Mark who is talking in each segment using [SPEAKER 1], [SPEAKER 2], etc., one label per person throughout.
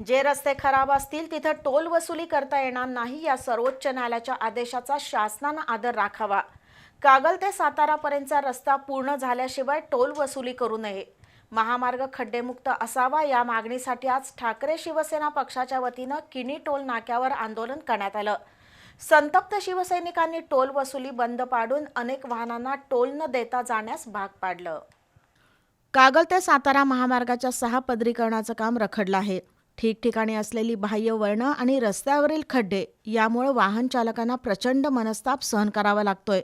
[SPEAKER 1] जे रस्ते खराब असतील तिथं टोल वसुली करता येणार नाही या सर्वोच्च न्यायालयाच्या आदेशाचा शासनानं आदर राखावा. कागल ते सातारापर्यंतचा रस्ता पूर्ण झाल्याशिवाय टोल वसुली करू नये. महामार्ग खड्डेमुक्त असावा या मागणीसाठी आज ठाकरे शिवसेना पक्षाच्या वतीनं किनी टोल नाक्यावर आंदोलन करण्यात आलं. संतप्त शिवसैनिकांनी टोल वसुली बंद पाडून अनेक वाहनांना टोल न देता जाण्यास भाग पाडलं. कागल ते सातारा महामार्गाच्या सहा पदरीकरणाचं काम रखडलं आहे. ठिकठिकाणी असलेली बाह्य वळणं आणि रस्त्यावरील खड्डे यामुळे वाहन चालकांना प्रचंड मनस्ताप सहन करावा लागतोय.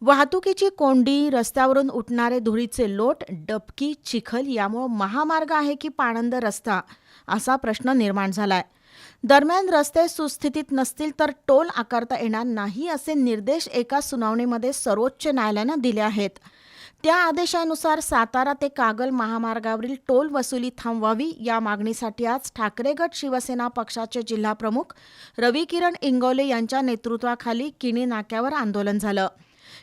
[SPEAKER 1] वाहतुकीची कोंडी रस्त्यावरून उठणारे धुळीचे लोट डबकी चिखल यामुळे महामार्ग आहे की पाणंद रस्ता असा प्रश्न निर्माण झालाय. दरम्यान रस्ते सुस्थितीत नसतील तर टोल आकारता येणार नाही असे निर्देश एका सुनावणीमध्ये सर्वोच्च न्यायालयानं दिले आहेत. त्या आदेशानुसार सातारा ते कागल महामार्गावरील टोल वसुली थांबवावी. या मागणीसाठी आज ठाकरे गट शिवसेना पक्षाचे जिल्हाप्रमुख रवी किरण इंगोले यांच्या नेतृत्वाखाली किणी नाक्यावर आंदोलन झालं.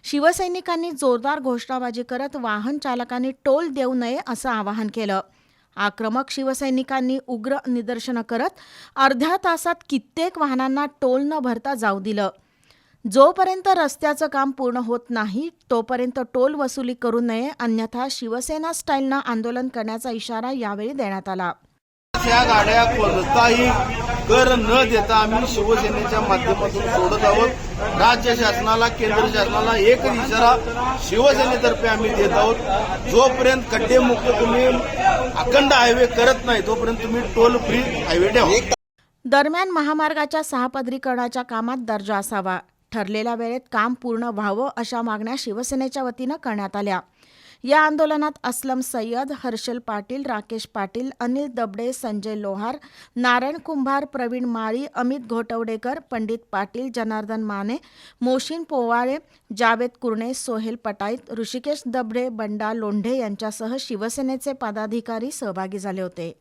[SPEAKER 1] शिवसैनिकांनी जोरदार घोषणाबाजी करत वाहन चालकांनी टोल देऊ नये असं आवाहन केलं. आक्रमक शिवसैनिकांनी उग्र निदर्शनं करत अर्ध्या तासात कित्येक वाहनांना टोल न भरता जाऊ दिलं. जोपर्यंत रस्त्याचं काम पूर्ण होत नाही तोपर्यंत टोल वसुली करू नये अन्यथा शिवसेना स्टाईलनं आंदोलन करण्याचा इशारा यावेळी देण्यात आला.
[SPEAKER 2] या गाड्या कोणताही कर न देता आम्ही शिवसेनेच्या माध्यमातून सोडत आहोत. राज्य शासनाला केंद्र शासनाला एकच इशारा शिवसेनेतर्फे आम्ही देत आहोत. जोपर्यंत खड्डेमुक्त तुम्ही अखंड हायवे करत नाही तोपर्यंत तुम्ही टोल फ्री हायवे ठेवा.
[SPEAKER 1] दरम्यान महामार्गाच्या सहापदरीकरणाच्या कामात दर्जा असावा. ठरलेल्या वेळेत काम पूर्ण व्हावं अशा मागण्या शिवसेनेच्या वतीनं करण्यात आल्या. या आंदोलनात असलम सय्यद हर्षल पाटील राकेश पाटील अनिल दबडे संजय लोहार नारायण कुंभार प्रवीण माळी अमित घोटवडेकर पंडित पाटील जनार्दन माने मोशीन पोवाळे जावेद कुर्णे सोहेल पटाईत ऋषिकेश दबडे बंडा लोंढे यांच्यासह शिवसेनेचे पदाधिकारी सहभागी झाले होते.